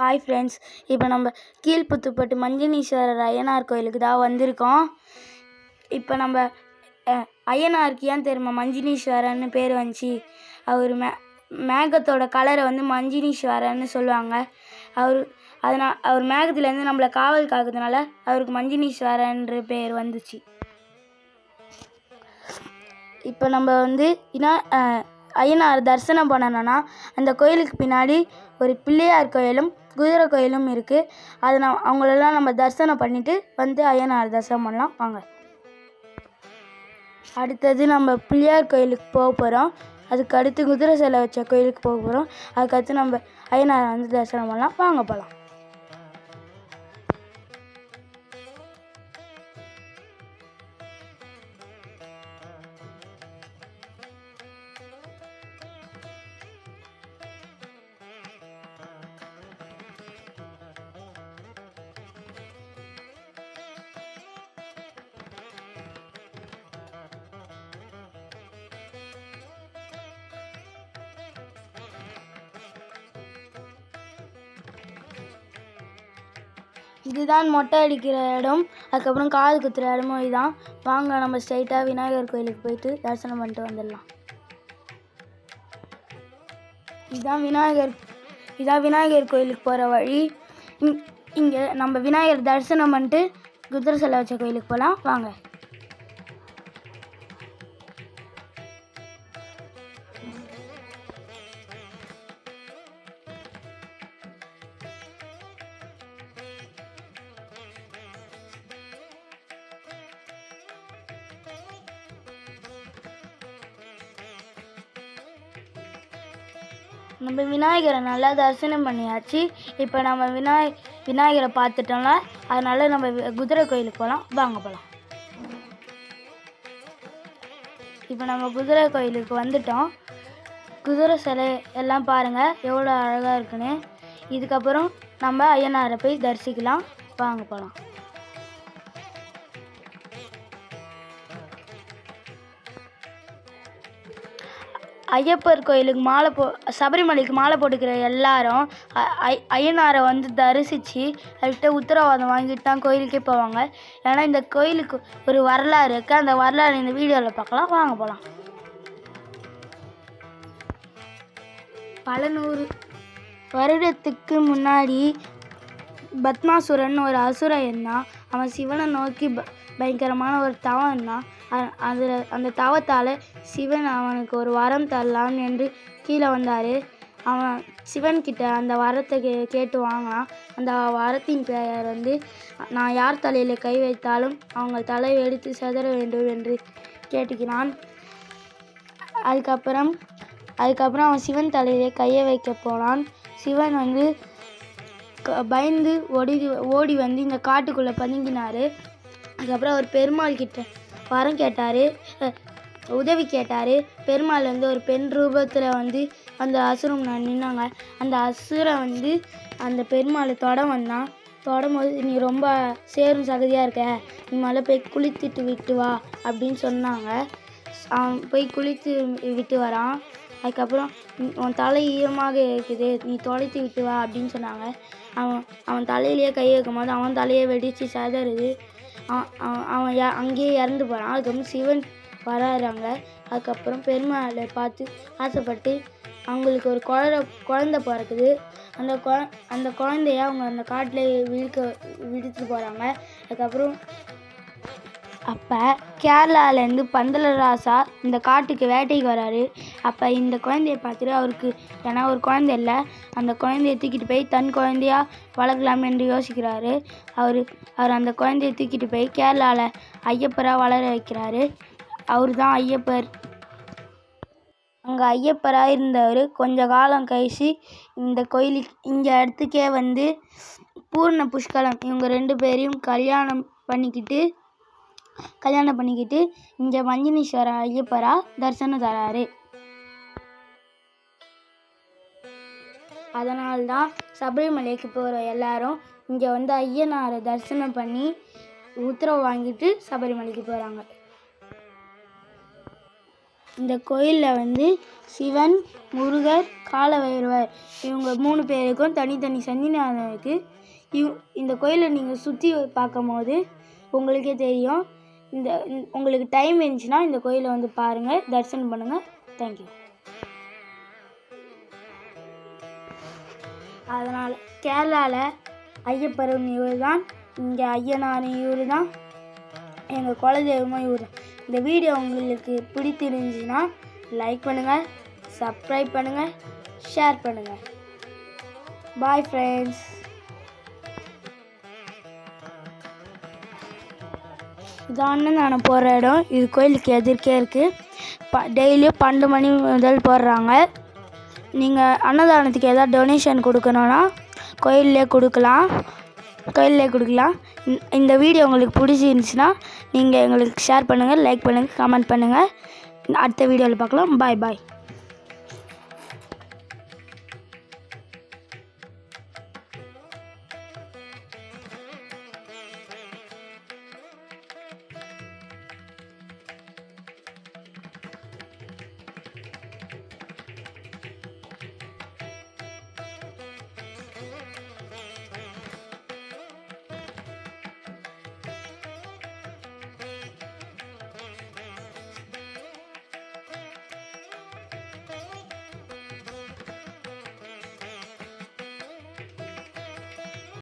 Hi friends இப்போ நம்ம கீழ்புத்துப்பட்டு மஞ்சனீஸ்வரர் அய்யனார் கோயிலுக்கு தான் வந்திருக்கோம். இப்போ நம்ம அய்யனாருக்கு ஏன் தெரியுமா? மஞ்சினீஸ்வரன்னு பேர் வந்துச்சு. அவர் மே மேகத்தோட கலரை வந்து மஞ்சினீஸ்வரன்னு சொல்லுவாங்க. அவர் அதனால் அவர் மேகத்துலேருந்து நம்மளை காவல் காக்கிறதுனால அவருக்கு மஞ்சினீஸ்வரன்ற பேர் வந்துச்சு. இப்போ நம்ம வந்து இனா அய்யனார் ஐயனார் தரிசனம் பண்ணணும்னா அந்த கோயிலுக்கு பின்னாடி ஒரு பிள்ளையார் கோயிலும் குதிரை கோயிலும் இருக்குது அதை நான் அவங்களெல்லாம் நம்ம தரிசனம் பண்ணிவிட்டு வந்து ஐயனார் தரிசனம் பண்ணலாம். வாங்க. அடுத்தது நம்ம பிள்ளையார் கோயிலுக்கு போக போகிறோம் அதுக்கு அடுத்து குதிரை சிலை வச்ச கோயிலுக்கு போக போகிறோம் அதுக்கடுத்து நம்ம ஐயனார் வந்து தரிசனம் பண்ணலாம். வாங்க போகலாம் இதுதான் மொட்டை அடிக்கிற இடம். அதுக்கப்புறம் காது குத்துற இடமும் இதுதான். வாங்க நம்ம ஸ்ட்ரைட்டாக விநாயகர் கோயிலுக்கு போயிட்டு தரிசனம் பண்ணிட்டு வந்துடலாம். இதுதான் விநாயகர் இதான் விநாயகர் கோயிலுக்கு போகிற வழி. இங் இங்கே நம்ம விநாயகர் தரிசனம் பண்ணிட்டு குதிரை சிலை வச்ச கோயிலுக்கு போகலாம் வாங்க. நம்ம விநாயகரை நல்லா தரிசனம் பண்ணியாச்சு. இப்போ நம்ம விநாய விநாயகரை பார்த்துட்டோம்ல அதனால நம்ம குதிரை கோயிலுக்கு போகலாம் வாங்க போகலாம் இப்போ நம்ம குதிரை கோயிலுக்கு வந்துட்டோம். குதிரை சிலை எல்லாம் பாருங்கள் எவ்வளோ அழகாக இருக்குன்னு. இதுக்கப்புறம் நம்ம ஐயனாரை போய் தரிசிக்கலாம். வாங்க போகலாம் ஐயப்பர் கோயிலுக்கு மாலை போ சபரிமலைக்கு மாலை போட்டுக்கிற எல்லாரும் அ- ஐயனாரை வந்து தரிசித்து அவர்கிட்ட உத்தரவாதம் வாங்கிட்டு தான் கோயிலுக்கே போவாங்க. ஏன்னா இந்த கோயிலுக்கு ஒரு வரலாறு இருக்குது அந்த வரலாறு இந்த வீடியோவில் பார்க்கலாம். வாங்க போகலாம் பல நூறு வருடத்துக்கு முன்னாடி பத்மாசுரன் ஒரு அசுரன் தான். அவன் சிவனை நோக்கி ப பயங்கரமான ஒரு தவம் தான் அதில் அந்த தவத்தால் சிவன் அவனுக்கு ஒரு வரம் தரலாம் என்று கீழே வந்தார். அவன் சிவன்கிட்ட அந்த வரத்தை கே கேட்டு வாங்கினான். அந்த வரத்தின் பெயர் வந்து நான் யார் தலையில் கை வைத்தாலும் அவங்க தலை வெடித்து சிதற வேண்டும் என்று கேட்டுக்கிறான் அதுக்கப்புறம் அதுக்கப்புறம் அவன் சிவன் தலையிலே கையை வைக்க போனான். சிவன் வந்து க- பயந்து ஓடி ஓடி வந்து இந்த காட்டுக்குள்ளே பதுங்கினார். அதுக்கப்புறம் அவர் பெருமாள் கிட்ட வரம் கேட்டார் உதவி கேட்டார். பெருமாள் வந்து ஒரு பெண் ரூபத்தில் வந்து அந்த அசுரம் நின்னாங்க. அந்த அசுரை வந்து அந்த பெருமாளை தொட வந்தான் தொடும்போது நீ ரொம்ப சேரும் சகதியாக இருக்க. நீ மேலே போய் குளித்துட்டு விட்டு வா அப்படின்னு சொன்னாங்க. அவன் போய் குளித்து விட்டு வரான். அதுக்கப்புறம் "உன் தலை ஈரமாக இருக்குது. நீ தொலைத்து விட்டு வா அப்படின்னு சொன்னாங்க. அவன் அவன் தலையிலேயே கை வைக்கும் போது அவன் தலையை வெடித்து சிதறுது. அவன் யா- அங்கேயே இறந்து போகிறான் அதுக்கப்புறம் சிவன் வராறாங்க அதுக்கப்புறம் பெருமாளை பார்த்து ஆசைப்பட்டு அவங்களுக்கு ஒரு குழந்த குழந்த பிறக்குது. அந்த குழ அந்த குழந்தைய அவங்க அந்த காட்டில் விழுக்க விழுத்துட்டு போகிறாங்க அதுக்கப்புறம் அப்போ கேரளாலேருந்து பந்தலராசா இந்த காட்டுக்கு வேட்டைக்கு வராரு. அப்போ இந்த குழந்தைய பார்த்துட்டு அவருக்கு ஏன்னா ஒரு குழந்தை இல்லை அந்த குழந்தைய தூக்கிட்டு போய் தன் குழந்தையா வளர்க்கலாம் என்று யோசிக்கிறாரு. அவர் அவர் அந்த குழந்தைய தூக்கிட்டு போய் கேரளாவில் ஐயப்பராக வளர வைக்கிறாரு. அவர் தான் ஐயப்பர். அங்கே ஐயப்பராக இருந்தவர் கொஞ்ச காலம் கழிச்சு இந்த கோயிலுக்கு இந்த இடத்துக்கே வந்து பூர்ண புஷ்கலம். இவங்க ரெண்டு பேரையும் கல்யாணம் பண்ணிக்கிட்டு கல்யாணம் பண்ணிக்கிட்டு இங்கே மஞ்சனீஸ்வர ஐயப்பரா தரிசனம் தராரு. அதனால்தான் சபரிமலைக்கு போகிற எல்லாரும் இங்கே வந்து ஐயனாரை தரிசனம் பண்ணி உத்தரவு வாங்கிட்டு சபரிமலைக்கு போகிறாங்க இந்த கோயிலில் வந்து சிவன் முருகர் காலவைரவர் இவங்க மூணு பேருக்கும் தனித்தனி சன்னிதானம் இருக்குது இவ் இந்த கோயிலை நீங்கள் சுற்றி பார்க்கும் போது உங்களுக்கே தெரியும். இந்த இந்த- உங்களுக்கு டைம் இருந்துச்சுன்னா இந்த கோயிலை வந்து பாருங்கள் தரிசனம் பண்ணுங்கள் தேங்க்யூ அதனால் கேரளாவில் ஐயப்பரும் இவர் தான் இங்கே ஐயனார் இவர் தான் எங்கள் குலதெய்வமும் இவர். தான் இந்த வீடியோ உங்களுக்கு பிடித்திருந்துச்சுன்னா லைக் பண்ணுங்கள் சப்ஸ்கிரைப் பண்ணுங்கள் ஷேர் பண்ணுங்கள் பாய் ஃப்ரெண்ட்ஸ் இது அன்னதானம் போடுற இடம். இது கோயிலுக்கு எதிர்க்கே இருக்குது ப டெய்லியும் பன்னெண்டு மணி முதல் போடுறாங்க. நீங்கள் அன்னதானத்துக்கு எதாவது டொனேஷன் கொடுக்கணுன்னா கோயில்லே கொடுக்கலாம். கோயில்லே கொடுக்கலாம். இந்த- இந்த வீடியோ உங்களுக்கு பிடிச்சிருந்துச்சுன்னா நீங்கள் எங்களுக்கு ஷேர் பண்ணுங்கள் லைக் பண்ணுங்கள் கமெண்ட் பண்ணுங்கள் அடுத்த வீடியோவில் பார்க்கலாம். பாய் பாய்